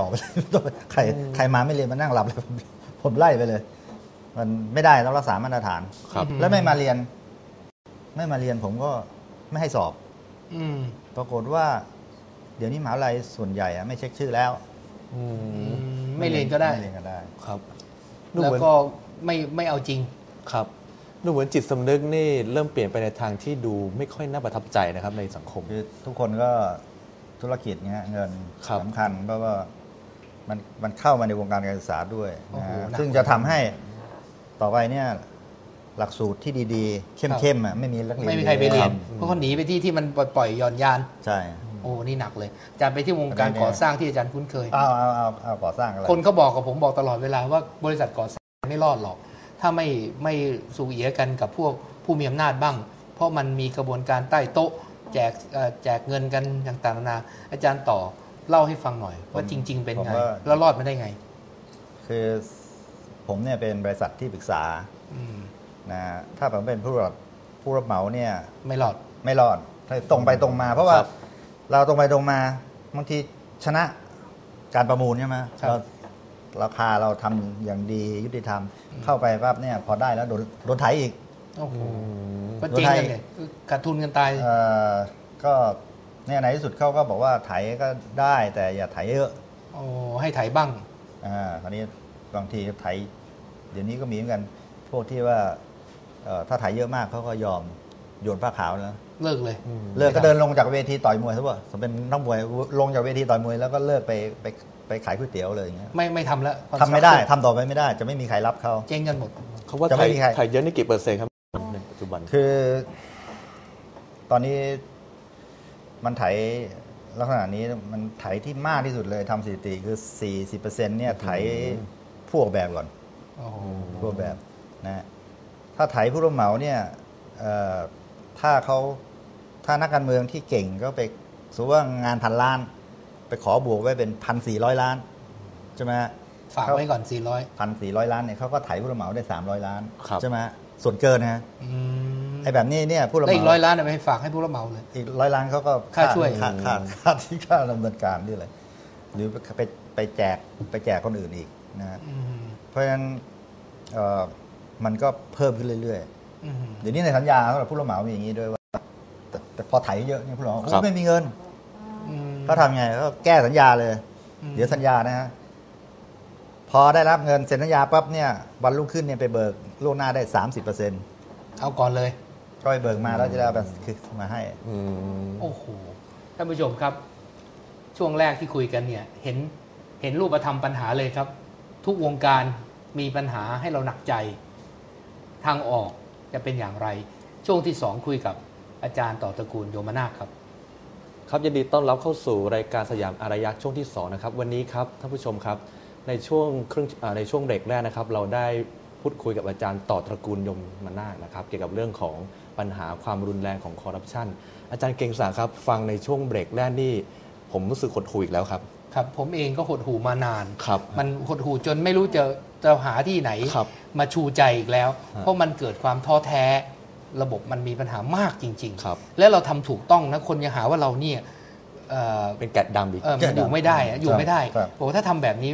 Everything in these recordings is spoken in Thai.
ออกไปเลยใครใครมาไม่เรียนมานั่งหลับเลยผมผมไล่ไปเลย มันไม่ได้ต้องรักษามาตรฐานครับ แล้วไม่มาเรียน ไม่มาเรียนผมก็ไม่ให้สอบ อืมปรากฏว่า เดี๋ยวนี้มหาวิทยาลัยส่วนใหญ่อะไม่เช็คชื่อแล้วอือืมมไม่เรียนก็ได้ไม่เรียนก็ได้ ครับดูแล้วเหมือนก็ไม่ไม่เอาจริงครับดูเหมือนจิตสำนึกนี่เริ่มเปลี่ยนไปในทางที่ดูไม่ค่อยน่าประทับใจนะครับในสังคมคือทุกคนก็ธุรกิจเงี้ยเงินครับสำคัญเพราะว่า มันมันเข้ามาในวงการการศึกษาด้วยโอ้นะโหฮะหนักซึ่งจะทำให้ต่อไปเนี่ยหลักสูตรที่ดีๆ เข้มๆอะไม่มีนักเรียนไม่มีใครไปเรียนคบเพราะเขาหนีไปที่ที่มันปล่อยๆหย่อนยาน ใช่ โอ้ นี่หนักเลย อาจารย์ไปที่วงการอันนี้ก่อสร้างที่อาจารย์คุ้นเคย เอาเอาเอาเอาก่อสร้างอะไรคนเขาบอกกับผมบอกตลอดเวลาว่าบริษัทก่อสร้างไม่รอดหรอก ถ้าไม่ไม่สูเอียกันกับพวกผู้มีอำนาจบ้าง เพราะมันมีกระบวนการใต้โต๊ะ แจกเอ่อแจกเงินกันต่างๆนานาอาจารย์ต่อ เล่าให้ฟังหน่อย ว่าจริง ๆ เป็นไง แล้วรอดมาได้ไง คือผมเนี่ยเป็นบริษัทที่ปรึกษาอืมนะถ้าผมเป็นผู้รับผู้รับเหมาเนี่ย ไม่รอดไม่รอดถ้าตรงไปตรงมา เพราะว่าครับเราตรงไปตรงมาบางทีชนะการประมูลใช่ไหมครับเราราคาเราทำอย่างดียุติธรรมเข้าไปปั๊บเนี่ย พอได้แล้วโดนโดนไถอีกโอ้โหอืมก็เจ๊งกันเลยขาดทุนกันตายเอ่อก็ เนี่ยในที่สุดเขาก็บอกว่าไถก็ได้แต่อย่าไถเยอะโอ้ให้ไถบ้างอ่าคราวนี้บางทีไถเดี๋ยวนี้ก็มีเหมือนกันพวกที่ว่าเอ่อถ้าไถเยอะมากเขาก็ยอมโยนผ้าขาวแล้วเลิกเลยอืมเลิกก็เดินลงจากเวทีต่อยมวยซะว่าสมเป็นนักมวยลงจากเวทีต่อยมวยแล้วก็เลิกไปไปไปขายก๋วยเตี๋ยวเลยอย่างเงี้ยไม่ไม่ทำแล้วทำไม่ได้ทำต่อไปไม่ได้ จะไม่มีใครรับเขาเจ๊งกันหมดเขาว่าจะไทไม่ยมีใครไทยเยอะนี่กี่เปอร์เซ็นต์ครับในปัจจุบันคือ ตอนนี้ มันไถลักษณะนี้มันไถที่มากที่สุดเลยทำสถิติคือ 40%เนี่ยไถผู้ออกแบบก่อนโอ้โหผู้ออกแบบนะฮะถ้าไถผู้รับเหมาเนี่ยเอ่อถ้าเขาถ้านักการเมืองที่เก่งก็ไปสมมติว่างานพันล้าน ไปขอบวกไว้เป็นพันสี่ร้อยล้านใช่ไหมฮะฝากไว้ก่อน400พันสี่ร้อยล้านเนี่ยเขาก็ไถผู้รับเหมาได้สามร้อยล้านครับใช่ไหมฮะส่วนเกินนะฮะอืม ไอ้แบบนี้เนี่ยผู้รับแล้วเหอีกมาร้อยล้านเอาไปให้ฝากให้ผู้รับเหมาเลย อีกร้อยล้านเขาก็ค่าช่วยค่าค่าค่าที่ค่าดำเนินการนี่เลยหรือไปไปแจกไปแจกคนอื่นอีกนะฮะอืมเพราะฉะนั้นเอ่อมันก็เพิ่มขึ้นเรื่อยอืมๆเดี๋ยวนี้ในสัญญาสำหรับผู้รับเหมามีอย่างนี้ด้วยว่า แต่แต่พอไถเยอะเนี่ยผู้รับเหมาครับโอ้ไม่มีเงินอืมเขาทำไงก็แก้สัญญาเลยอืมเดี๋ยวสัญญานะฮะพอได้รับเงินเซ็นสัญญาปั๊บเนี่ยวันรุ่งขึ้นเนี่ยไปเบิกล่วงหน้าได้สามสิบเปอร์เซ็นต์เอาก่อนเลย ก็ไปเบิกมาแล้วจะได้เอาไปคือมาให้ อืมโอ้โหท่านผู้ชมครับ ช่วงแรกที่คุยกันเนี่ย เห็นเห็นรูปธรรมปัญหาเลยครับ ทุกวงการมีปัญหาให้เราหนักใจ ทางออกจะเป็นอย่างไร ช่วงที่สองคุยกับอาจารย์ต่อตระกูลโยมนาคครับ ครับยินดีต้อนรับเข้าสู่รายการสยามอารยักษ์ช่วงที่2นะครับ วันนี้ครับท่านผู้ชมครับในช่วงครึ่งอ่าในช่วงเบรกแรกนะครับ เราได้ พูดคุยกับอาจารย์ต่อตระกูลยมมนาคนะครับเกี่ยวกับเรื่องของปัญหาความรุนแรงของคอร์รัปชันอาจารย์เก่งศักดิ์ครับ ฟังในช่วงเบรกแรกนี่ผมรู้สึกหดหู่อีกแล้วครับ ครับ ผมเองก็หดหูมานาน ครับ มันหดหูจนไม่รู้จะจะหาที่ไหน ครับ มาชูใจอีกแล้วฮะเพราะมันเกิดความท้อแท้ ระบบมันมีปัญหามากจริงครับ และเราทำถูกต้องนะคนยังหาว่าเราเนี่ยเอ่อเป็นแกะดำอีกเออมันอยู่ไม่ได้อะอยู่ไม่ได้ครับบอกว่าถ้าทำแบบนี้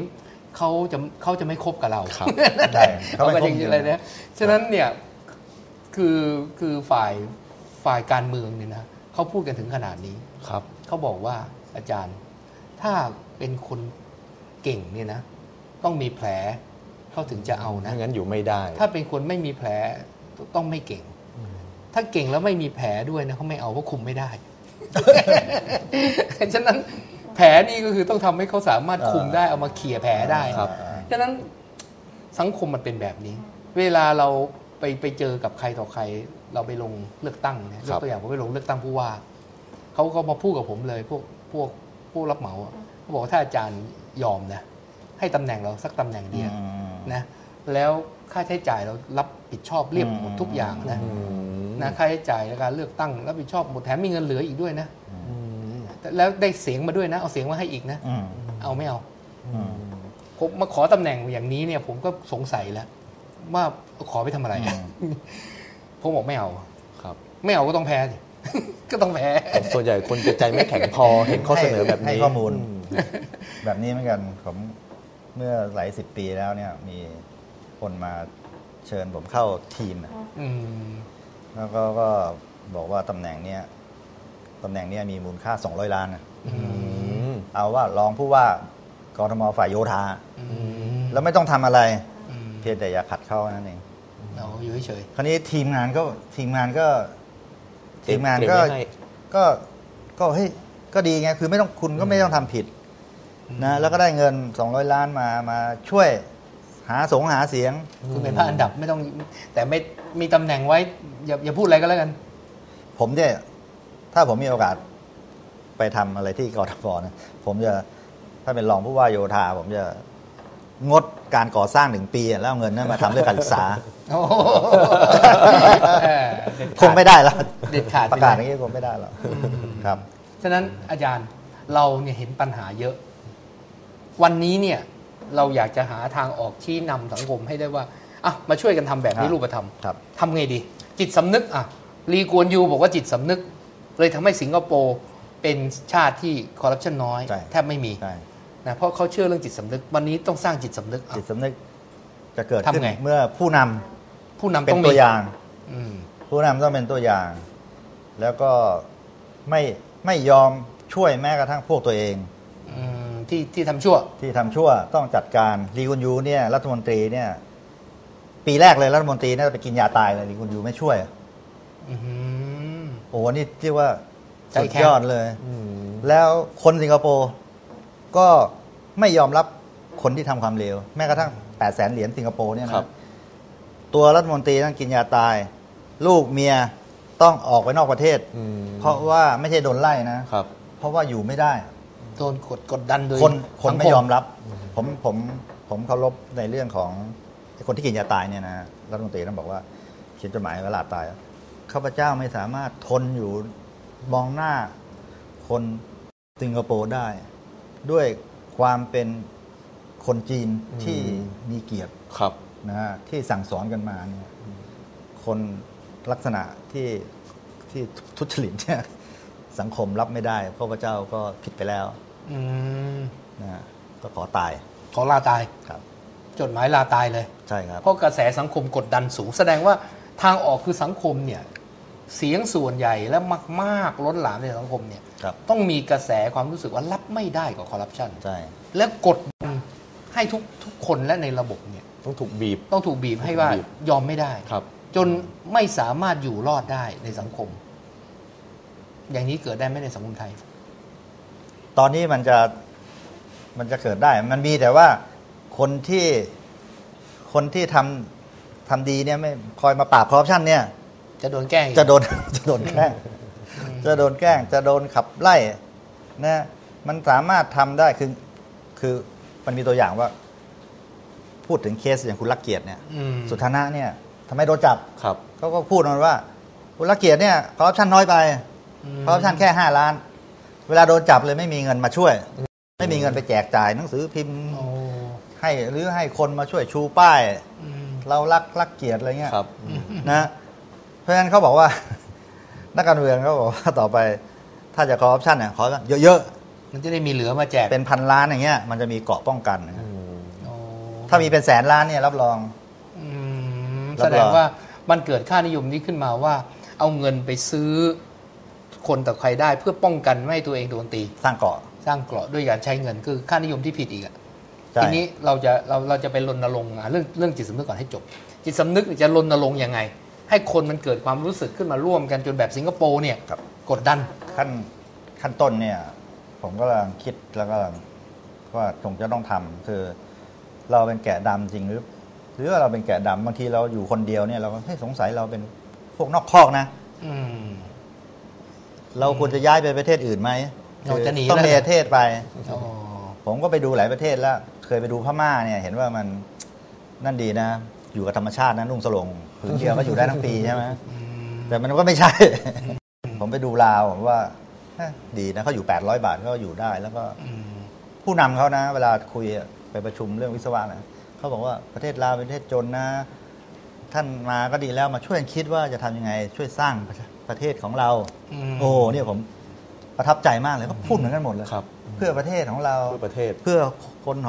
เขาจะเขาจะไม่คบกับเราครับได้เขาก็จะอะไรนะฉะนั้นเนี่ยคือคือฝ่ายฝ่ายการเมืองเนี่ยนะเขาพูดกันถึงขนาดนี้ครับเขาบอกว่าอาจารย์ ถ้าเป็นคนเก่งเนี่ยนะ ต้องมีแผลเขาถึงจะเอานะถ้างั้นอยู่ไม่ได้ ถ้าเป็นคนไม่มีแผลต้องไม่เก่ง ถ้าเก่งแล้วไม่มีแผลด้วยนะเขาไม่เอาเพราะคุมไม่ได้ฉะนั้น แผลนี่ก็คือต้องทำให้เขาสามารถคุมได้เอามาเขี่ยแผลได้ครับฉะนั้นสังคมมันเป็นแบบนี้ เวลาเราไปไปเจอกับใครต่อใคร เราไปลงเลือกตั้งเนี่ยยครักบตัวอย่างผมไปลงเลือกตั้งผู้ว่าเขาก็มาพูดกับผมเลย พวกพวกผู้รับเหมาอะเขาบอกว่าถ้าอาจารย์ยอมนะให้ตำแหน่งเราสักตำแหน่งเดียวอืมนะแล้วค่าใช้จ่ายเรารับผิดชอบเรียบหมดทุกอย่างนะอืมนะค่าใช้จ่ายในการเลือกตั้งรับผิดชอบหมดแถมมีเงินเหลืออีกด้วยนะอืม แต่แล้วได้เสียงมาด้วยนะ เอาเสียงมาให้อีกนะอืมเอาไม่เอาอืมผมมาขอตำแหน่งอย่างนี้เนี่ย ผมก็สงสัยแล้ว ว่าขอไปทำอะไรอะผมบอกไม่เอาครับ ไม่เอาก็ต้องแพ้สิก็ต้องแพ้แต่ส่วนใหญ่คนจะใจไม่แข็งพอเห็นข้อเสนอแบบนี้ให้ข้อมูลมแบบนี้เหมือนกันผมเมื่อหลายสิบปีแล้วเนี่ย มีคนมาเชิญผมเข้าทีมอะอืมแล้วก็ก็บอกว่าตำแหน่งเนี้ย ตำแหน่งเนี้ยมีมูลค่า 200 ล้านนะอืมเอาว่ารองผู้ว่ากรทมฝ่ายโยธาอืมแล้วไม่ต้องทำอะไรอืมเพียงแต่อย่าขัดเข้านั่นเองเราอยู่เฉยคราวนี้ทีมงานก็ทีมงานก็ ทีมงานเตรียก็ไว้ให้ก็ก็เฮ้ยก็ดีไงคือไม่ต้องคุณก็ไม่ต้องทำผิดนะแล้วก็ได้เงิน 200 ล้านมามาช่วยหาสงหาเสียงๆคือเป็นพระอันดับไม่ต้อง แต่ไม่มีตำแหน่งไว้ อย่าอย่าพูดอะไรก็แล้วกัน ผมเนี่ย ถ้าผมมีโอกาสไปทำอะไรที่กรทมนะผมจะถ้าเป็นรองผู้ว่าโยธา ผมจะงดการก่อสร้างหนึ่งปีอะแล้วเอาเงินนั้นมาทำเรื่องการศึกษาโอ้โหเออเด็ดขาดคงไม่ได้แล้วเด็ดขาดประกาศอไปย่างเลยนี้คงไม่ได้หรอกครับ ฉะนั้นอาจารย์เราเนี่ยเห็นปัญหาเยอะ วันนี้เนี่ยเราอยากจะหาทางออกชี้นำสังคมให้ได้ว่าอะมาช่วยกันทำแบบนี้ครับรูปธรรมครับทำไงดี จิตสำนึกอะรีกวนยูบอกว่าจิตสำนึก เลยทำให้สิงคโปร์เป็นชาติที่คอร์รัปชันน้อยใช่แทบไม่มีใช่นะเพราะเขาเชื่อเรื่องจิตสำนึก วันนี้ต้องสร้างจิตสำนึกอะจิตสำนึกจะเกิดขึ้นทำไงเมื่อผู้นำผู้นำเป็ต้อนงตัมีวอย่างอืมผู้นำต้องเป็นตัวอย่าง แล้วก็ไม่ไม่ยอมช่วยแม้กระทั่งพวกตัวเองอืมที่ที่ทำชั่ว ที่ทำชั่วต้องจัดการลีกุนยูเนี่ยรัฐมนตรีเนี่ย ปีแรกเลยรัฐมนตรีน่าจะไปกินยาตายเลยลีกุนยูไม่ช่วยอืม โอ้โหนี่เรียกว่าใจสุดแข็งยอดเลยอืมแล้วคนสิงคโปร์ก็ไม่ยอมรับคนที่ทำความเลวแม้กระทั่ง8 0 0แสนเหรียญสิงคโปร์เนี่ยครันะบตัวรัฐมนตรีต้องกินยาตาย ลูกเมียต้องออกไปนอกประเทศอืมเพราะว่าไม่ใช่โดนไล่นะครับเพราะว่าอยู่ไม่ได้โดนกดกดดันโดยคนคนสังไม่ยอมรับ ผมผมผมเคารพในเรื่องของไอ้คนที่กินยาตายเนี่ยนะรัฐมนตรีต้องบอกว่าเขียนจดหมายเวลาตาย ข้าพเจ้าไม่สามารถทนอยู่มองหน้าคนสิงคโปร์ได้ ด้วยความเป็นคนจีนที่อืมมีเกียรติครับนะฮะที่สั่งสอนกันมาเนี่ยคนลักษณะที่ที่ทุจริตเนี่ยสังคมรับไม่ได้ข้าพเจ้าก็ผิดไปแล้วอืมนะฮะก็ขอตาย ขอลาตายครับ จดหมายลาตายเลย ใช่ครับ เพราะกระแสสังคมกดดันสูง แสดงว่าทางออกคือสังคมเนี่ย เสียงส่วนใหญ่และมากๆล้นหลามในสังคมเนี่ยครับต้องมีกระแสความรู้สึกว่ารับไม่ได้กับคอร์รัปชันใช่และกดดันให้ทุกทุกคนและในระบบเนี่ยต้องถูกบีบต้องถูกบีบให้ว่าบีบยอมไม่ได้ครับ จนไม่สามารถอยู่รอดได้ในสังคม อย่างนี้เกิดได้ไหมในสังคมไทย ตอนนี้มันจะมันจะเกิดได้ มันมีแต่ว่าคนที่คนที่ทำทำดีเนี่ยไม่คอยมาปราบคอร์รัปชันเนี่ย จะโดนแกล้งอีกจะโดน จะโดนแกล้ง จะโดนแกล้ง จะโดนขับไล่นะมันสามารถทำได้คือคือมันมีตัวอย่างว่า พูดถึงเคสอย่างคุณลักเกียรติเนี่ยอืมสุทธนะเนี่ยทำไมโดนจับครับ เขาก็พูดมันว่า คุณลักเกียรติเนี่ยคอร์รัปชันน้อยไป อืมคอร์รัปชันแค่ห้าล้าน เวลาโดนจับเลยไม่มีเงินมาช่วย ไม่มีเงินไปแจกจ่ายหนังสือพิมพ์ โอ้ให้หรือให้คนมาช่วยชูป้าย อืมเรารักรักเกียรติอะไรเงี้ยครับ นะเพ ราะฉะนั้นเขาบอกว่า นักการเมืองเขาบอกว่าต่อไปถ้าจะคอร์รัปชันเนี่ยขอเยอะมันจะได้มีเหลือมาแจกๆ เป็นพันล้านอย่างเงี้ยมันจะมีเกราะป้องกันอืมโอ้ถ้ามีเป็นแสนล้านเนี่ยรับรอง อืมรับรอง แสดงว่ามันเกิดค่านิยมนี้ขึ้นมาว่า เอาเงินไปซื้อคนต่อใครได้เพื่อป้องกันไม่ให้ตัวเองโดนตี สร้างเกราะสร้างเกราะด้วยการใช้เงินคือค่านิยมที่ผิดอีกอะใช่ทีนี้เราจะเราเราจะไปรณรงค์อะเรื่องเรื่องจิตสำนึกก่อนให้จบ จิตสำนึกจะรณรงค์ยังไง ให้คนมันเกิดความรู้สึกขึ้นมาร่วมกันจนแบบสิงคโปร์เนี่ยครับ กดดัน ขั้นขั้นต้นเนี่ย ผมก็กำลังคิดแล้วก็ว่าคงจะต้องทำคือ เราเป็นแกะดำจริงหรือ หรือว่าเราเป็นแกะดำบางทีเราอยู่คนเดียวเนี่ยเราก็ให้ยสงสัยเราเป็นพวกนอกคอกนะ อืม เราควรจะย้ายไปประเทศอื่นไหมเราจะหนีต้องแล้วมีประเทศไป อ๋อ ผมก็ไปดูหลายประเทศแล้ว เคยไปดูพม่าเนี่ย เห็นว่ามันนั่นดีนะ อยู่กับธรรมชาตินะนุ่งสลงผืนเดียวก็อยู่ได้ทั้งปีใช่ไหมอืมแต่มันก็ไม่ใช่ ผมไปดูลาวผมว่าเอ๊ะดีนะเขาอยู่ 800 บาทก็อยู่ได้แล้วก็อืมผู้นำเขานะ เวลาคุยอะไปประชุมเรื่องวิศวะนะเขาบอกว่าประเทศลาวเป็นประเทศจนนะ ท่านมาก็ดีแล้วมาช่วยกันคิดว่าจะทำยังไง ช่วยสร้างประชาประเทศของเรามโอ้เนี่ยผมประทับใจมากเลยเขาพูดเหมือนกันหมดเลยครับเพื่อประเทศของเราเพื่อประเทศเพื่อคนของ